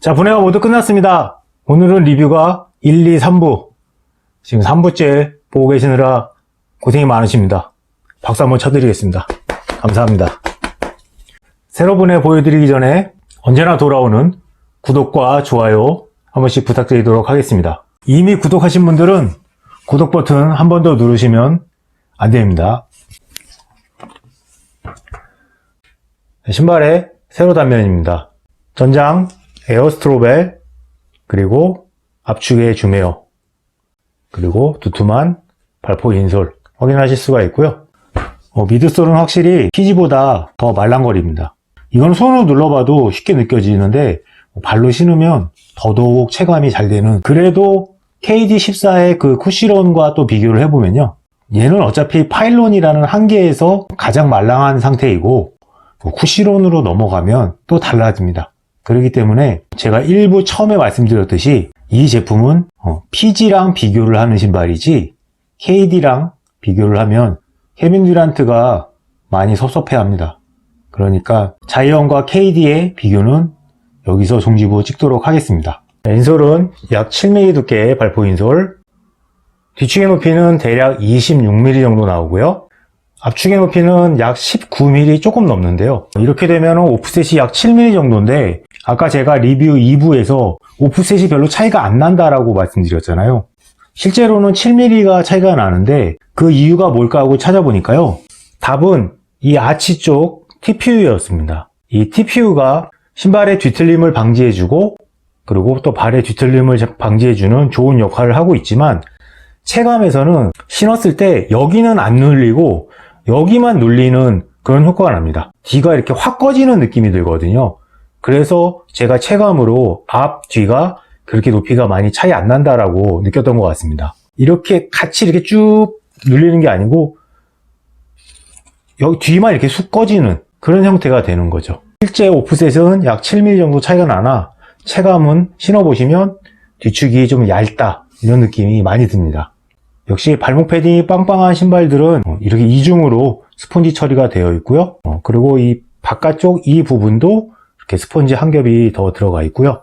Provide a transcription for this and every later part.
자, 분해가 모두 끝났습니다. 오늘은 리뷰가 1, 2, 3부. 지금 3부째 보고 계시느라 고생이 많으십니다. 박수 한번 쳐드리겠습니다. 감사합니다. 새로 분해 보여드리기 전에 언제나 돌아오는 구독과 좋아요 한 번씩 부탁드리도록 하겠습니다. 이미 구독하신 분들은 구독 버튼 한 번 더 누르시면 안 됩니다. 신발의 세로 단면입니다. 전장 에어스트로벨 그리고 압축의 주메어 그리고 두툼한 발포 인솔 확인하실 수가 있고요. 어, 미드솔은 확실히 피지보다 더 말랑거립니다. 이건 손으로 눌러봐도 쉽게 느껴지는데 발로 신으면 더더욱 체감이 잘 되는 그래도 KD14의 그 쿠시론과 또 비교를 해보면요. 얘는 어차피 파일론이라는 한계에서 가장 말랑한 상태이고 뭐 쿠시론으로 넘어가면 또 달라집니다. 그렇기 때문에 제가 일부 처음에 말씀드렸듯이 이 제품은 어, PG랑 비교를 하는 신발이지 KD랑 비교를 하면 케빈 듀란트가 많이 섭섭해합니다. 그러니까 자이언과 KD의 비교는 여기서 종지부 찍도록 하겠습니다. 인솔은 약 7mm 두께의 발포 인솔 뒤축의 높이는 대략 26mm 정도 나오고요. 압축의 높이는 약 19mm 조금 넘는데요. 이렇게 되면 오프셋이 약 7mm 정도인데 아까 제가 리뷰 2부에서 오프셋이 별로 차이가 안 난다라고 말씀드렸잖아요. 실제로는 7mm가 차이가 나는데 그 이유가 뭘까 하고 찾아보니까요. 답은 이 아치 쪽 TPU였습니다. 이 TPU가 신발의 뒤틀림을 방지해주고 그리고 또 발의 뒤틀림을 방지해주는 좋은 역할을 하고 있지만 체감에서는 신었을 때 여기는 안 눌리고 여기만 눌리는 그런 효과가 납니다. 뒤가 이렇게 확 꺼지는 느낌이 들거든요. 그래서 제가 체감으로 앞, 뒤가 그렇게 높이가 많이 차이 안 난다라고 느꼈던 것 같습니다. 이렇게 같이 이렇게 쭉 눌리는 게 아니고 여기 뒤만 이렇게 쑥 꺼지는 그런 형태가 되는 거죠. 실제 오프셋은 약 7mm 정도 차이가 나나 체감은 신어보시면 뒤축이 좀 얇다 이런 느낌이 많이 듭니다. 역시 발목 패딩이 빵빵한 신발들은 어, 이렇게 이중으로 스펀지 처리가 되어 있고요. 어, 그리고 이 바깥쪽 이 부분도 이렇게 스펀지 한 겹이 더 들어가 있고요.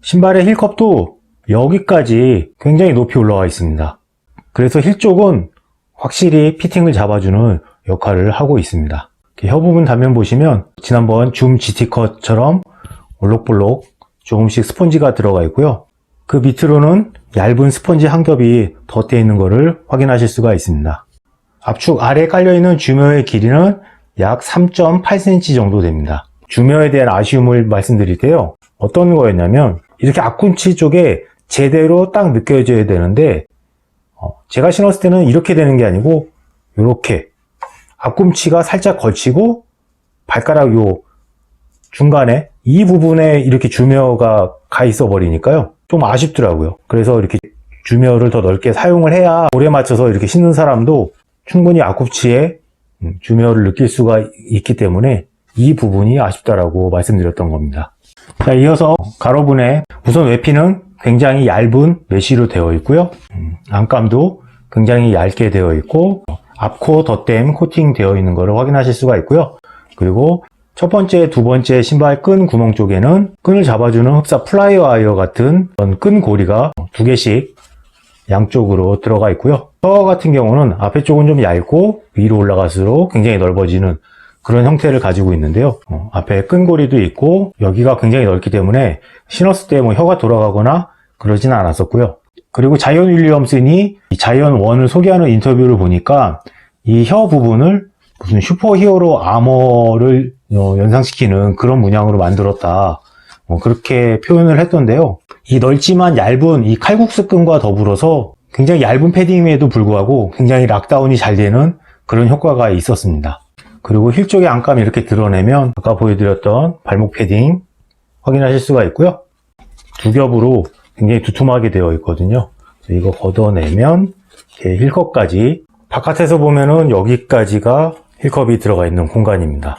신발의 힐컵도 여기까지 굉장히 높이 올라와 있습니다. 그래서 힐 쪽은 확실히 피팅을 잡아주는 역할을 하고 있습니다. 혀 부분 단면 보시면 지난번 줌 GT컷처럼 올록볼록 조금씩 스펀지가 들어가 있고요. 그 밑으로는 얇은 스펀지 한 겹이 덧대 있는 것을 확인하실 수가 있습니다. 압축 아래에 깔려있는 주묘의 길이는 약 3.8cm 정도 됩니다. 주묘에 대한 아쉬움을 말씀드릴 때요. 어떤 거였냐면 이렇게 앞꿈치 쪽에 제대로 딱 느껴져야 되는데 어, 제가 신었을 때는 이렇게 되는 게 아니고 이렇게 앞꿈치가 살짝 걸치고 발가락 요 중간에 이 부분에 이렇게 주묘가 가 있어 버리니까요. 좀 아쉽더라고요. 그래서 이렇게 주묘를 더 넓게 사용을 해야 볼에 맞춰서 이렇게 신는 사람도 충분히 앞꿈치에 음, 주묘를 느낄 수가 있기 때문에 이 부분이 아쉽다라고 말씀드렸던 겁니다. 자, 이어서 가로분의 우선 외피는 굉장히 얇은 메쉬로 되어 있고요. 음, 안감도 굉장히 얇게 되어 있고 앞코 덧댐 코팅 되어 있는 것을 확인하실 수가 있고요. 그리고 첫 번째, 두 번째 신발 끈 구멍 쪽에는 끈을 잡아주는 흡사 플라이어 아이어 같은 끈 고리가 두 개씩 양쪽으로 들어가 있고요. 혀 같은 경우는 앞에 쪽은 좀 얇고 위로 올라갈수록 굉장히 넓어지는 그런 형태를 가지고 있는데요. 어, 앞에 끈고리도 있고 여기가 굉장히 넓기 때문에 신었을 때 뭐 혀가 돌아가거나 그러지는 않았었고요. 그리고 자이언 윌리엄슨이 이 자이언 1을 소개하는 인터뷰를 보니까 이 혀 부분을 무슨 슈퍼 히어로 아머를 어, 연상시키는 그런 문양으로 만들었다. 어, 그렇게 표현을 했던데요. 이 넓지만 얇은 이 칼국수 끈과 더불어서 굉장히 얇은 패딩임에도 불구하고 굉장히 락다운이 잘 되는 그런 효과가 있었습니다. 그리고 힐 쪽의 안감이 이렇게 드러내면 아까 보여드렸던 발목 패딩 확인하실 수가 있고요. 두 겹으로 굉장히 두툼하게 되어 있거든요. 이거 걷어내면 이렇게 힐컵까지 바깥에서 보면은 여기까지가 힐컵이 들어가 있는 공간입니다.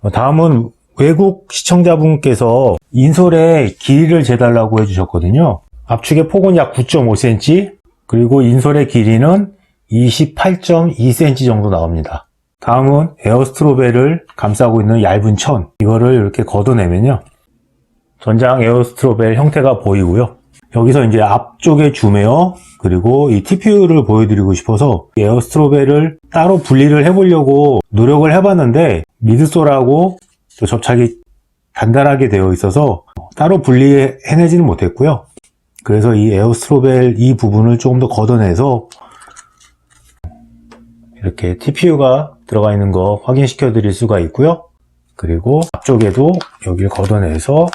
어, 다음은 외국 시청자분께서 인솔의 길이를 재달라고 해주셨거든요. 압축의 폭은 약 9.5cm, 그리고 인솔의 길이는 28.2cm 정도 나옵니다. 다음은 에어스트로벨을 감싸고 있는 얇은 천. 이거를 이렇게 걷어내면요. 전장 에어스트로벨 형태가 보이고요. 여기서 이제 앞쪽에 줌웨어 그리고 이 TPU를 보여드리고 싶어서 이 에어스트로벨을 따로 분리를 해보려고 노력을 해봤는데 미드솔하고 또 접착이 단단하게 되어 있어서 따로 분리해내지는 못했고요. 그래서 이 에어스트로벨 이 부분을 조금 더 걷어내서 이렇게 TPU가 들어가 있는 거 확인시켜 드릴 수가 있고요. 그리고 앞쪽에도 여기를 걷어내서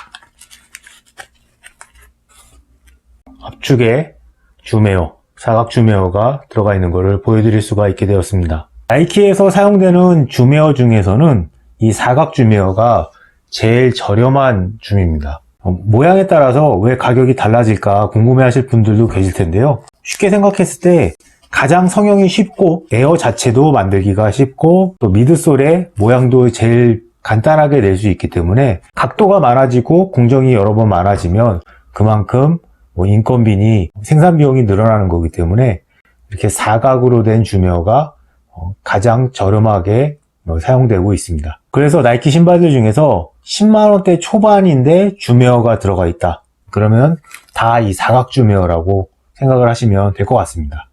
앞쪽에 줌웨어, 사각 줌웨어가 들어가 있는 것을 보여드릴 수가 있게 되었습니다. 나이키에서 사용되는 줌웨어 중에서는 이 사각 줌웨어가 제일 저렴한 줌입니다. 어, 모양에 따라서 왜 가격이 달라질까 궁금해 하실 분들도 계실 텐데요. 쉽게 생각했을 때 가장 성형이 쉽고 에어 자체도 만들기가 쉽고 또 미드솔의 모양도 제일 간단하게 낼 수 있기 때문에 각도가 많아지고 공정이 여러 번 많아지면 그만큼 뭐 인건비니 생산 비용이 늘어나는 거기 때문에 이렇게 사각으로 된 줌웨어가 어, 가장 저렴하게 어, 사용되고 있습니다. 그래서 나이키 신발들 중에서 10만원대 초반인데 줌웨어가 들어가 있다. 그러면 다 이 사각 줌웨어라고 생각을 하시면 될 것 같습니다.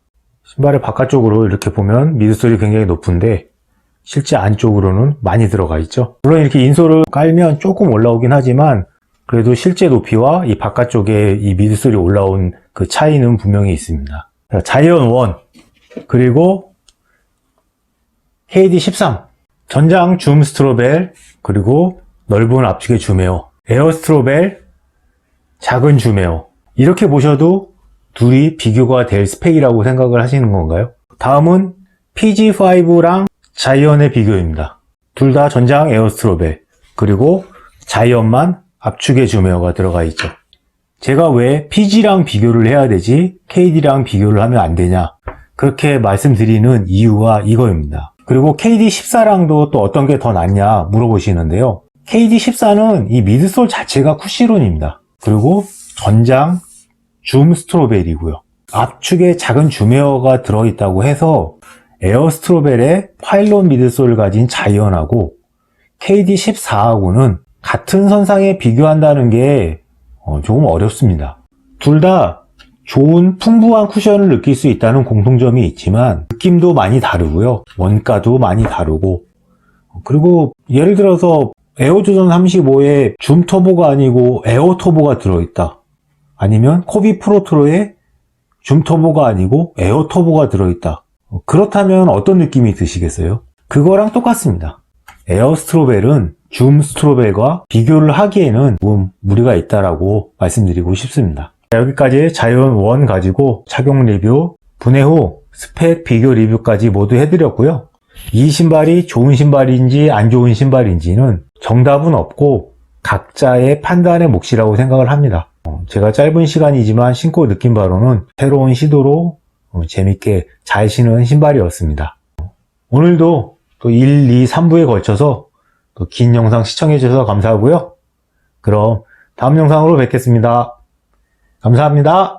신발의 바깥쪽으로 이렇게 보면 미드솔이 굉장히 높은데 실제 안쪽으로는 많이 들어가 있죠. 물론 이렇게 인솔을 깔면 조금 올라오긴 하지만 그래도 실제 높이와 이 바깥쪽에 이 미드솔이 올라온 그 차이는 분명히 있습니다. 자, 자이언 1 그리고 KD13 전장 줌 스트로벨 그리고 넓은 앞쪽의 줌웨어 에어 스트로벨 작은 줌웨어 이렇게 보셔도 둘이 비교가 될 스펙이라고 생각을 하시는 건가요? 다음은 PG5랑 자이언의 비교입니다. 둘 다 전장 에어스트로벨 그리고 자이언만 압축의 줌웨어가 들어가 있죠. 제가 왜 PG랑 비교를 해야 되지 KD랑 비교를 하면 안 되냐 그렇게 말씀드리는 이유가 이거입니다. 그리고 KD14랑도 또 어떤 게 더 낫냐 물어보시는데요. KD14는 이 미드솔 자체가 쿠시론입니다. 그리고 전장 줌 스트로벨이고요. 압축에 작은 줌웨어가 들어있다고 해서 에어 스트로벨의 파일론 미드솔을 가진 자이언하고 KD14하고는 같은 선상에 비교한다는 게 어, 조금 어렵습니다. 둘 다 좋은 풍부한 쿠션을 느낄 수 있다는 공통점이 있지만 느낌도 많이 다르고요. 원가도 많이 다르고 그리고 예를 들어서 에어조전 35에 줌 터보가 아니고 에어 터보가 들어있다. 아니면 코비 프로트로에 줌 터보가 아니고 에어 터보가 들어있다. 어, 그렇다면 어떤 느낌이 드시겠어요? 그거랑 똑같습니다. 에어 스트로벨은 줌 스트로벨과 비교를 하기에는 좀 무리가 있다라고 말씀드리고 싶습니다. 자, 여기까지 자이언 1 가지고 착용 리뷰, 분해 후 스펙 비교 리뷰까지 모두 해드렸고요. 이 신발이 좋은 신발인지 안 좋은 신발인지는 정답은 없고 각자의 판단의 몫이라고 생각을 합니다. 어, 제가 짧은 시간이지만 신고 느낀 바로는 새로운 시도로 어, 재밌게 잘 신은 신발이었습니다. 오늘도 또 1, 2, 3부에 걸쳐서 또 긴 영상 시청해 주셔서 감사하고요. 그럼 다음 영상으로 뵙겠습니다. 감사합니다.